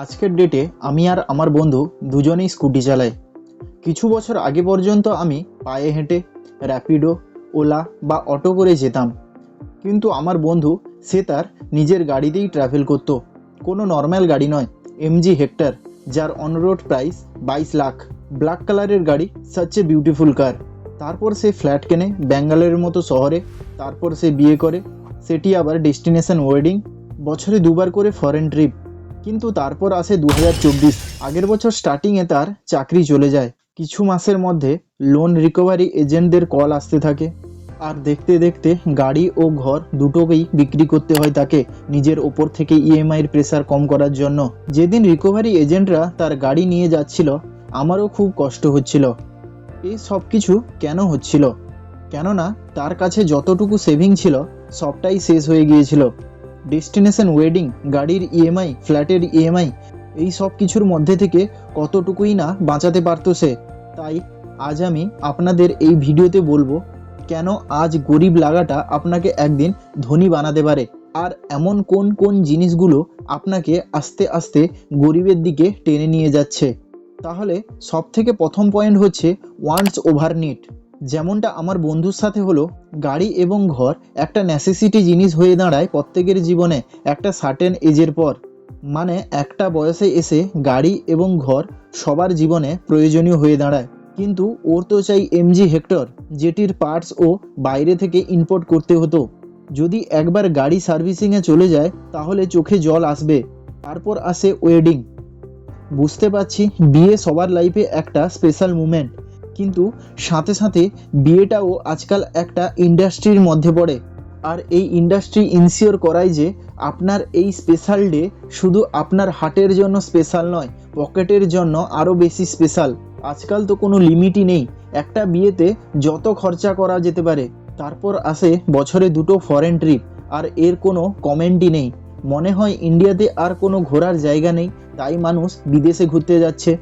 আজকের ডেটে আমি আর আমার বন্ধু দুজনেই স্কুটি চালাই। কিছু বছর আগে পর্যন্ত আমি পায়ে হেঁটে র্যাপিডো ওলা বা অটো করে যেতাম। কিন্তু আমার বন্ধু, সে তার নিজের গাড়িতেই ট্রাভেল করতো। কোনো নর্মাল গাড়ি নয় এমজি হেক্টর যার অনরোড প্রাইস বাইশ লাখ। ব্ল্যাক কালারের গাড়ি সাচ্ছে বিউটিফুল কার তারপর সে ফ্ল্যাট কেনে ব্যাঙ্গালোরের মতো শহরে, তারপর সে বিয়ে করে। সেটি আবার ডেস্টিনেশন ওয়েডিং বছরে দুবার করে ফরেন ট্রিপ কিন্তু তারপর আসে দু হাজার চব্বিশ। আগের বছর স্টার্টিংয়ে তার চাকরি চলে যায়। কিছু মাসের মধ্যে লোন রিকভারি এজেন্টদের কল আসতে থাকে। আর দেখতে দেখতে গাড়ি ও ঘর দুটোকেই বিক্রি করতে হয় তাকে নিজের ওপর থেকে ইএমআইয়ের প্রেসার কম করার জন্য। যেদিন রিকভারি এজেন্টরা তার গাড়ি নিয়ে যাচ্ছিল, আমারও খুব কষ্ট হচ্ছিল। এই সব কিছু কেন হচ্ছিল? কেননা তার কাছে যতটুকু সেভিং ছিল, সবটাই শেষ হয়ে গিয়েছিল। ডেস্টিনেশন, ওয়েডিং, গাড়ির ইএমআই ফ্ল্যাটের ইএমআই এই সব কিছুর মধ্যে থেকে কতটুকুই না বাঁচাতে পারতো সে? তাই আজ আমি আপনাদের এই ভিডিওতে বলব, কেন আজ গরিব লাগাটা আপনাকে একদিন ধনী বানাতে পারে? আর এমন কোন কোন জিনিসগুলো আপনাকে আস্তে আস্তে গরিবের দিকে টেনে নিয়ে যাচ্ছে? তাহলে সব থেকে প্রথম পয়েন্ট হচ্ছে ওয়ান্স ওভার নিট যেমনটা আমার বন্ধুর সাথে হলো, গাড়ি এবং ঘর একটা নেসেসিটি জিনিস হয়ে দাঁড়ায় প্রত্যেকের জীবনে একটা সার্টেন এজের পর। মানে একটা বয়সে এসে গাড়ি এবং ঘর সবার জীবনে প্রয়োজনীয় হয়ে দাঁড়ায়। কিন্তু ওর তো চাই এমজি হেক্টর যেটির পার্টস ও বাইরে থেকে ইম্পোর্ট করতে হতো। যদি একবার গাড়ি সার্ভিসিংয়ে চলে যায়, তাহলে চোখে জল আসবে। তারপর আসে ওয়েডিং বুঝতে পারছি, বিয়ে সবার লাইফে একটা স্পেশাল মুমেন্ট কিন্তু সাথে সাথে বিয়েটাও আজকাল একটা ইন্ডাস্ট্রির মধ্যে পড়ে। আর এই ইন্ডাস্ট্রি ইনসিওর করায় যে আপনার এই স্পেশাল ডে শুধু আপনার হার্টের জন্য স্পেশাল নয়, পকেটের জন্য আরও বেশি স্পেশাল। আজকাল তো কোনো লিমিটই নেই। একটা বিয়েতে যত খরচা করা যেতে পারে, তারপর আসে বছরে দুটো ফরেন ট্রিপ আর এর কোনো কমেন্টই নেই। মনে হয় ইন্ডিয়াতে আর কোনো ঘোরার জায়গা নেই, তাই মানুষ বিদেশে ঘুরতে যাচ্ছে।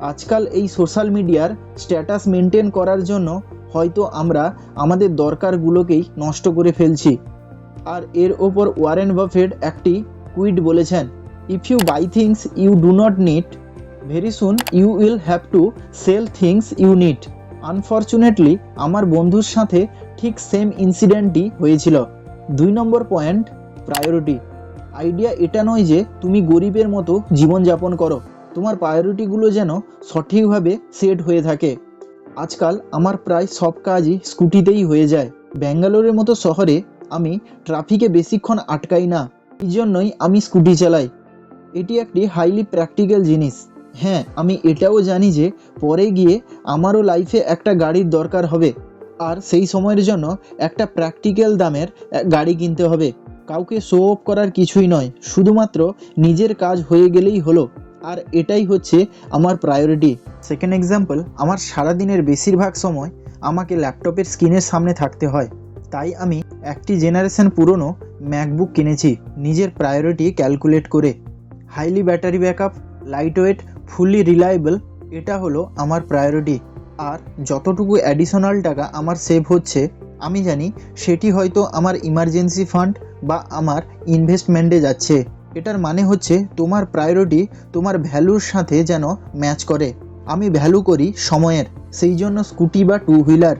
আজকাল এই সোশ্যাল মিডিয়ার স্ট্যাটাস মেনটেন করার জন্য হয়তো আমরা আমাদের দরকারগুলোকেই নষ্ট করে ফেলছি। আর এর ওপর ওয়ারেন বাফেট একটি কুইট বলেছেন if you buy things you do not need very soon you will have to sell things you need unfortunately আমার বন্ধুর সাথে ঠিক সেম ইনসিডেন্টই হয়েছিল। দুই নম্বর পয়েন্ট প্রায়োরিটি আইডিয়া এটা নয় যে তুমি গরিবের মতো জীবনযাপন করো। তোমার প্রায়োরিটিগুলো যেন সঠিকভাবে সেট হয়ে থাকে। আজকাল আমার প্রায় সব কাজই স্কুটিতেই হয়ে যায়। ব্যাঙ্গালোরের মতো শহরে আমি ট্রাফিকে বেশিক্ষণ আটকাই না, এই জন্যই আমি স্কুটি চালাই। এটি একটি হাইলি প্র্যাকটিক্যাল জিনিস। হ্যাঁ আমি এটাও জানি যে পরে গিয়ে আমারও লাইফে একটা গাড়ির দরকার হবে। আর সেই সময়ের জন্য একটা প্র্যাকটিক্যাল দামের গাড়ি কিনতে হবে। কাউকে শো অফ করার কিছুই নয়, শুধুমাত্র নিজের কাজ হয়ে গেলেই হলো। আর এটাই হচ্ছে আমার প্রায়োরিটি সেকেন্ড এক্সাম্পল আমার সারাদিনের বেশিরভাগ সময় আমাকে ল্যাপটপের স্ক্রিনের সামনে থাকতে হয়। তাই আমি একটি জেনারেশন পুরনো ম্যাকবুক কিনেছি, নিজের প্রায়োরিটি ক্যালকুলেট করে। Highly battery backup light weight fully reliable এটা হলো আমার প্রায়োরিটি আর যতটুকু অ্যাডিশনাল টাকা আমার সেভ হচ্ছে, আমি জানি সেটি হয়তো আমার ইমার্জেন্সি ফান্ড বা আমার ইনভেস্টমেন্টে যাচ্ছে। এটার মানে হচ্ছে তোমার প্রায়োরিটি তোমার ভ্যালুর সাথে যেন ম্যাচ করে। আমি ভ্যালু করি সময়ের, সেই জন্য স্কুটি বা টু হুইলার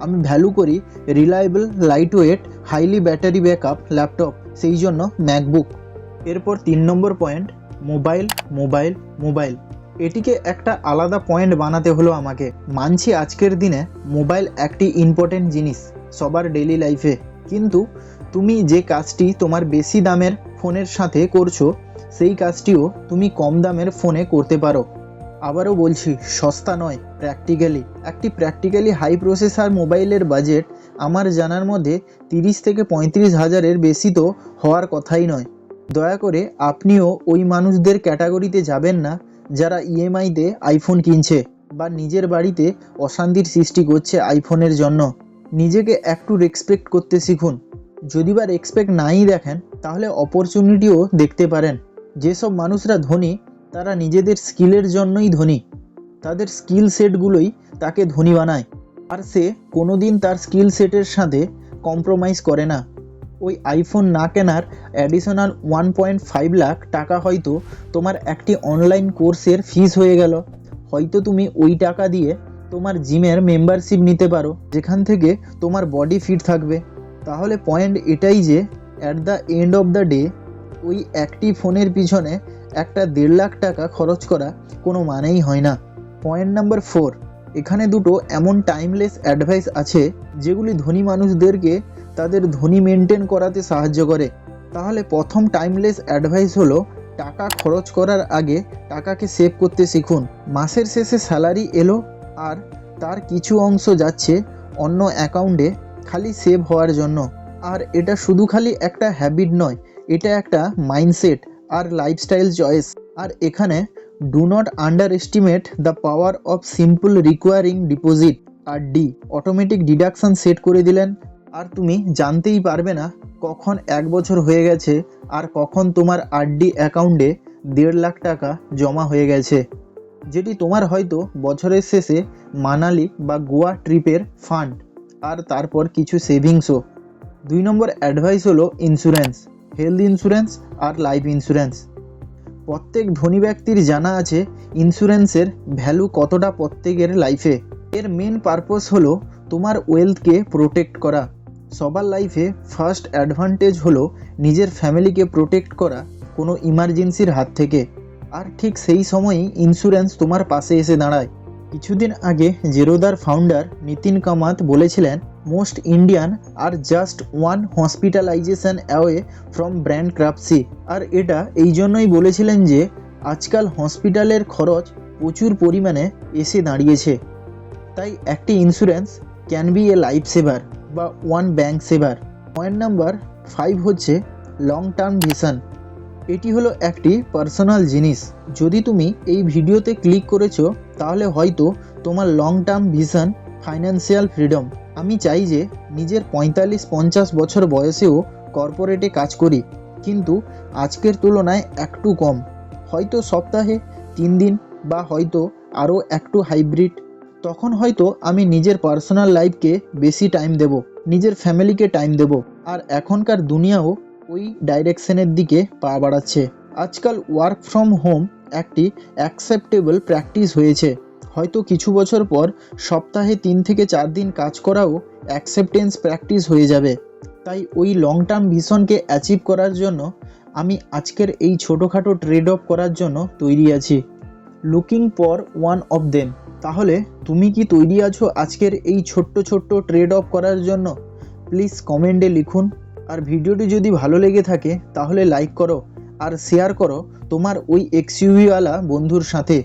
আমি ভ্যালু করি reliable light weight highly battery backup laptop সেই জন্য ম্যাকবুক এরপর তিন number point mobile mobile mobile এটিকে একটা আলাদা পয়েন্ট বানাতে হলো আমাকে। মানছি আজকের দিনে মোবাইল একটি ইম্পর্টেন্ট জিনিস সবার ডেলি লাইফে কিন্তু তুমি যে কাজটি তোমার বেশি দামের ফোনের সাথে করছ, সেই কাজটিও তুমি কম দামের ফোনে করতে পারো। আবারও বলছি, সস্তা নয় প্র্যাকটিক্যালি একটি প্র্যাকটিক্যালি হাই প্রসেসার মোবাইলের বাজেট আমার জানার মধ্যে তিরিশ থেকে পঁয়ত্রিশ হাজারের বেশি তো হওয়ার কথাই নয়। দয়া করে আপনিও ওই মানুষদের ক্যাটাগরিতে যাবেন না যারা ইএমআইতে আইফোন কিনছে বা নিজের বাড়িতে অশান্তির সৃষ্টি করছে আইফোনের জন্য। নিজেকে একটু রেসপেক্ট করতে শিখুন। যদি বা রেসপেক্ট নাই দেখেন, তাহলে অপরচুনিটিও দেখতে পারেন। যেসব মানুষরা ধনী, তারা নিজেদের স্কিলের জন্যই ধনী। তাদের স্কিল সেটগুলোই তাকে ধনী বানায়। আর সে কোনোদিন তার স্কিল সেটের সাথে কম্প্রোমাইজ করে না। ওই আইফোন না কেনার additional one point five lakh টাকা হয়তো তোমার একটি অনলাইন কোর্সের ফিস হয়ে গেল। হয়তো তুমি ওই টাকা দিয়ে তোমার জিমের মেম্বারশিপ নিতে পারো, যেখান থেকে তোমার বডি ফিট থাকবে। তাহলে পয়েন্ট এটাই যে at the end of the day ওই একটি ফোনের পিছনে একটা দেড় লাখ টাকা খরচ করা কোনো মানেই হয় না। পয়েন্ট নাম্বার ফোর এখানে দুটো এমন টাইমলেস অ্যাডভাইস আছে, যেগুলি ধনী মানুষদেরকে তাদের ধনী মেনটেন করাতে সাহায্য করে। তাহলে প্রথম টাইমলেস অ্যাডভাইস হলো, টাকা খরচ করার আগে টাকাকে সেভ করতে শিখুন। মাসের শেষে স্যালারি এলো, আর তার কিছু অংশ যাচ্ছে অন্য অ্যাকাউন্টে খালি সেভ হওয়ার জন্য। আর এটা শুধু খালি একটা হ্যাবিট নয়, এটা একটা মাইন্ডসেট আর লাইফস্টাইল চয়েস আর এখানে do not underestimate the power of simple recurring deposit R D automatic deduction set করে দিলেন। আর তুমি জানতেই পারবে না কখন এক বছর হয়ে গেছে আর কখন তোমার আরডি অ্যাকাউন্টে দেড় লাখ টাকা জমা হয়ে গেছে। যেটি তোমার হয়তো বছরের শেষে মানালি বা গোয়া ট্রিপের ফান্ড আর তারপর কিছু সেভিংসও। দুই নম্বর অ্যাডভাইস হলো ইন্স্যুরেন্স হেলথ ইন্স্যুরেন্স আর লাইফ ইন্স্যুরেন্স প্রত্যেক ধনী ব্যক্তির জানা আছে ইন্স্যুরেন্সের ভ্যালু কতটা প্রত্যেকের লাইফে এর মেন পারপোজ হলো তোমার ওয়েলথকে প্রোটেক্ট করা। সবার লাইফে ফার্স্ট অ্যাডভান্টেজ হলো নিজের ফ্যামিলিকে প্রোটেক্ট করা কোনো ইমার্জেন্সির হাত থেকে। আর ঠিক সেই সময়ই ইন্স্যুরেন্স তোমার পাশে এসে দাঁড়ায়। কিছুদিন আগে জেরোদার ফাউন্ডার নিতিন কামাত বলেছিলেন most Indian are just one hospitalization away from bankruptcy আর এটা এই জন্যই বলেছিলেন যে, আজকাল হসপিটালের খরচ প্রচুর পরিমাণে এসে দাঁড়িয়েছে। তাই একটি insurance can be a life saver বা one bank saver point number five হচ্ছে লং টার্ম ভিশন এটি হলো একটি পার্সোনাল জিনিস। যদি তুমি এই ভিডিওতে ক্লিক করেছ তাহলে হয়তো তোমার long term vision financial freedom আমি চাই যে নিজের পঁয়তাল্লিশ পঞ্চাশ বছর বয়সেও কর্পোরেটে কাজ করি, কিন্তু আজকের তুলনায় একটু কম। হয়তো সপ্তাহে তিন দিন বা হয়তো আরও একটু হাইব্রিড তখন হয়তো আমি নিজের পার্সোনাল লাইফকে বেশি টাইম দেব, নিজের ফ্যামিলিকে টাইম দেব। আর এখনকার দুনিয়াও ওই ডাইরেকশনের দিকে পা বাড়াচ্ছে। আজকাল ওয়ার্ক ফ্রম হোম একটি অ্যাকসেপ্টেবল প্র্যাকটিস হয়েছে। হয়তো কিছু বছর পর সপ্তাহে তিন থেকে চার দিন কাজ করাও অ্যাকসেপ্টেন্স প্র্যাকটিস হয়ে যাবে। তাই ওই লং টার্ম ভিশনকে অ্যাচিভ করার জন্য আমি আজকের এই ছোটোখাটো ট্রেড অফ করার জন্য তৈরি আছি। Looking for one of them তাহলে তুমি কি তৈরি আছো আজকের এই ছোট্ট ছোট্ট ট্রেড অফ করার জন্য? প্লিজ কমেন্টে লিখুন। আর ভিডিওটি যদি ভালো লেগে থাকে, তাহলে লাইক করো। আর শেয়ার করো তোমার ওই এক্সইউভিওয়ালা বন্ধুর সাথে।